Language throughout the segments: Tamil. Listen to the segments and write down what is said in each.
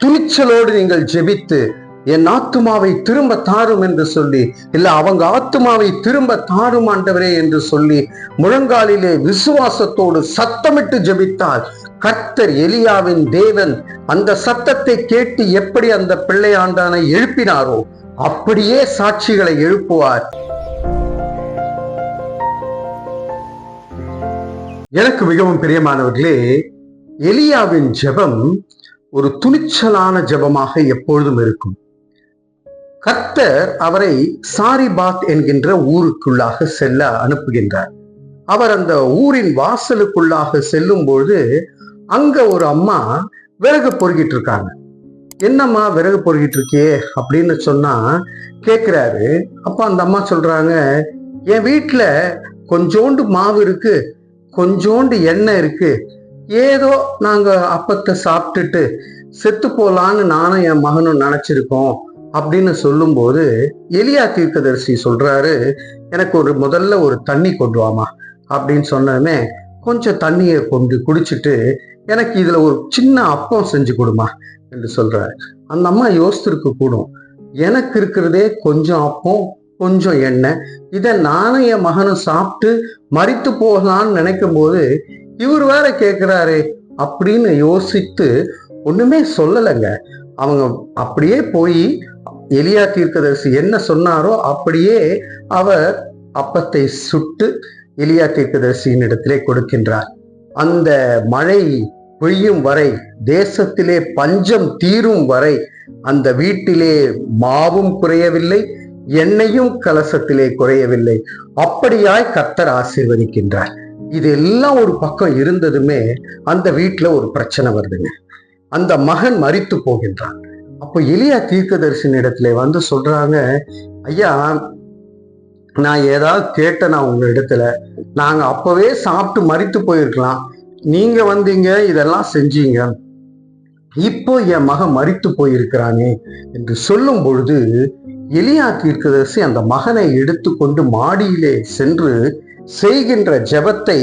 துணிச்சலோடு நீங்கள் ஜெபித்து என் ஆத்துமாவை திரும்ப தாரும் என்று சொல்லி இல்ல அவங்க ஆத்துமாவை திரும்ப தாரும் ஆண்டவரே என்று சொல்லி முழங்காலிலே விசுவாசத்தோடு சத்தமிட்டு ஜெபித்தால் கர்த்தர் எலியாவின் தேவன் அந்த சத்தத்தை கேட்டு எப்படி அந்த பிள்ளையாண்டானை எழுப்பினாரோ அப்படியே சாட்சிகளை எழுப்புவார். எனக்கு மிகவும் பிரியமானவர்களே எலியாவின் ஜெபம் ஒரு துணிச்சலான ஜெபமாக எப்பொழுதும் இருக்கும். கர்த்தர் அவரை சாரிபாத் என்கின்ற ஊருக்குள்ளாக செல்ல அனுப்புகின்றார். அவர் அந்த ஊரின் வாசலுக்குள்ளாக செல்லும் பொழுது அங்க ஒரு அம்மா விறகு பொறுக்கிட்டு இருக்காங்க. என்னம்மா விறகு பொறுக்கிட்டு இருக்கியே அப்படின்னு சொன்னா கேக்குறாரு. அப்போ அந்த அம்மா சொல்றாங்க என் வீட்டுல கொஞ்சோண்டு மாவு இருக்கு கொஞ்சோண்டு எண்ணெய் இருக்கு ஏதோ நாங்க அப்பத்தை சாப்பிட்டுட்டு செத்து போகலான்னு நானும் என் மகனும் நினைச்சிருக்கோம் அப்படின்னு சொல்லும்போது எலியா தீர்க்கதரிசி சொல்றாரு எனக்கு ஒரு முதல்ல ஒரு தண்ணி கொண்டு வாமா அப்படின்னு சொன்னதுமே கொஞ்சம் தண்ணியை கொண்டு குடிச்சிட்டு எனக்கு இதுல ஒரு சின்ன அப்பம் செஞ்சு கொடுமா என்று சொல்றாரு. அந்த அம்மா யோசித்திருக்க கூடும். எனக்கு இருக்கிறதே கொஞ்சம் அப்பம் கொஞ்சம் எண்ணெய். இதை நானும் என் மகனும் சாப்பிட்டு மறித்து போகலான்னு நினைக்கும் போது இவர் வேற கேட்குறாரு அப்படின்னு யோசித்து ஒண்ணுமே சொல்லலைங்க. அவங்க அப்படியே போய் எலியா தீர்க்கதரிசி என்ன சொன்னாரோ அப்படியே அவர் அப்பத்தை சுட்டு எலியா தீர்க்கதரிசியின் இடத்திலே கொடுக்கின்றார். அந்த மழை பெய்யும் வரை தேசத்திலே பஞ்சம் தீரும் வரை அந்த வீட்டிலே மாவும் குறையவில்லை எண்ணெயும் கலசத்திலே குறையவில்லை. அப்படியாய் கத்தர் ஆசீர்வதிக்கின்றார். இது எல்லாம் ஒரு பக்கம் இருந்ததுமே அந்த வீட்டில் ஒரு பிரச்சனை வருதுங்க. அந்த மகன் மரித்து போகின்றான். அப்போ எளியா தீர்க்கதரிசன இடத்துல வந்து சொல்றாங்க ஐயா நான் ஏதாவது கேட்டேனா உங்க இடத்துல. நாங்க அப்பவே சாப்பிட்டு மறித்து போயிருக்கலாம். நீங்க வந்தீங்க இதெல்லாம் செஞ்சீங்க. இப்போ என் மகன் மறித்து போயிருக்கிறானே என்று சொல்லும் பொழுது எலியா தீர்க்கதரிசி அந்த மகனை எடுத்துக்கொண்டு மாடியிலே சென்று செய்கின்ற ஜெபத்தை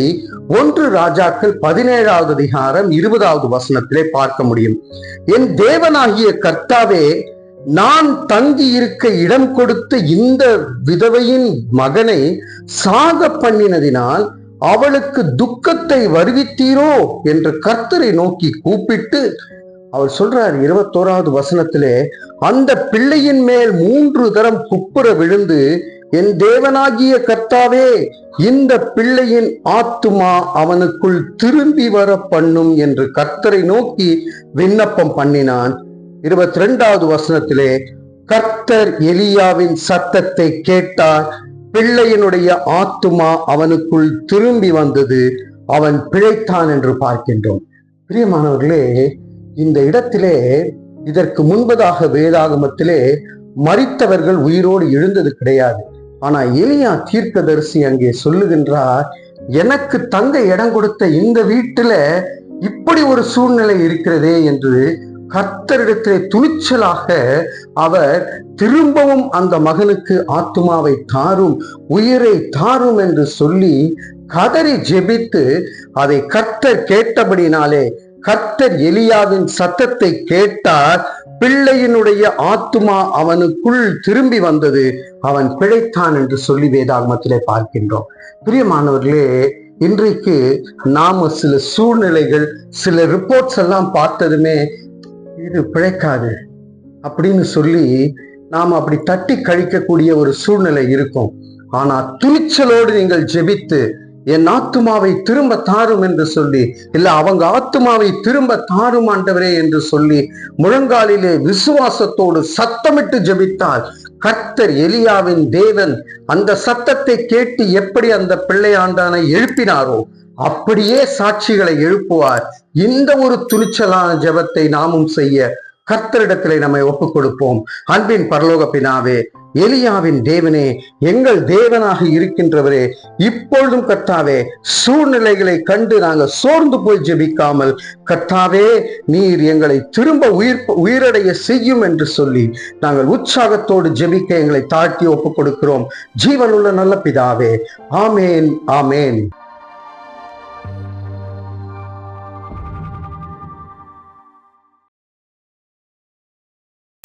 ஒன்று ராஜாக்கள் பதினேழாவது அதிகாரம் இருபதாவது வசனத்திலே பார்க்க முடியும். என் தேவனாகிய கர்த்தாவே நான் தங்கி இருக்க இடம் கொடுத்த இந்த விதவையின் மகனை சாக பண்ணினதினால் அவளுக்கு துக்கத்தை வருவித்தீரோ என்று கர்த்தரை நோக்கி கூப்பிட்டு அவர் சொல்றார் இருபத்தோராவது வசனத்திலே அந்த பிள்ளையின் மேல் மூன்று தரம் குப்புற விழுந்து என் தேவனாகிய கர்த்தாவே இந்த பிள்ளையின் ஆத்துமா அவனுக்குள் திரும்பி வர பண்ணும் என்று கர்த்தரை நோக்கி விண்ணப்பம் பண்ணினான். இருபத்தி ரெண்டாவது வசனத்திலே கர்த்தர் எலியாவின் சத்தத்தை கேட்டார். பிள்ளையினுடைய ஆத்துமா அவனுக்குள் திரும்பி வந்தது. அவன் பிழைத்தான் என்று பார்க்கின்றோம். பிரியமானவர்களே இந்த இடத்திலே இதற்கு முன்பதாக வேதாகமத்திலே மறித்தவர்கள் உயிரோடு எழுந்தது கிடையாது. ஆனா எலியா தீர்க்கதரிசி அங்கே சொல்லுகின்றார் எனக்கு தங்க இடம் கொடுத்த இந்த வீட்டுல இப்படி ஒரு சூழ்நிலை இருக்கிறதே என்று கர்த்தரிடத்திலே துணிச்சலாக அவர் திரும்பவும் அந்த மகனுக்கு ஆத்துமாவை தாரும் உயிரை தாரும் என்று சொல்லி கதறி ஜெபித்து அதை கர்த்தர் கேட்டபடினாலே கர்த்தர் எலியாவின் சத்தத்தை கேட்டார் பிள்ளையினுடைய ஆத்துமா அவனுக்குள் திரும்பி வந்தது அவன் பிழைத்தான் என்று சொல்லி வேதாகமத்திலே பார்க்கின்றோம். பிரியமானவர்களே இன்றைக்கு நாம சில சூழ்நிலைகள் சில ரிப்போர்ட்ஸ் எல்லாம் பார்த்ததுமே இது பிழைக்காது அப்படின்னு சொல்லி நாம் அப்படி தட்டி கழிக்கக்கூடிய ஒரு சூழ்நிலை இருக்கும். ஆனா துணிச்சலோடு நீங்கள் ஜெபித்து என் ஆத்துமாவை திரும்ப தாரும் என்று சொல்லி இல்ல அவங்க ஆத்துமாவை திரும்ப தாரும் ஆண்டவரே என்று சொல்லி முழங்காலிலே விசுவாசத்தோடு சத்தமிட்டு ஜபித்தால் கர்த்தர் எலியாவின் தேவன் அந்த சத்தத்தை கேட்டு எப்படி அந்த பிள்ளையாண்டானை எழுப்பினாரோ அப்படியே சாட்சிகளை எழுப்புவார். இந்த ஒரு துணிச்சலான ஜெபத்தை நாமும் செய்ய கர்த்தரிடத்திலே நம்மை ஒப்புக் கொடுப்போம் அன்பின் பரலோக பினாவே எலியாவின் தேவனே எங்கள் தேவனாக இருக்கின்றவரே இப்பொழுதும் கர்த்தாவே சூழ்நிலைகளை கண்டு நாங்கள் சோர்ந்து போய் ஜெபிக்காமல் கர்த்தாவே நீர் எங்களை திரும்ப உயிர் உயிரடைய செய்யும் என்று சொல்லி நாங்கள் உற்சாகத்தோடு ஜெபிக்க எங்களை தாழ்த்தி ஒப்புக் கொடுக்கிறோம் ஜீவனுள்ள நல்ல பிதாவே ஆமேன் ஆமேன்.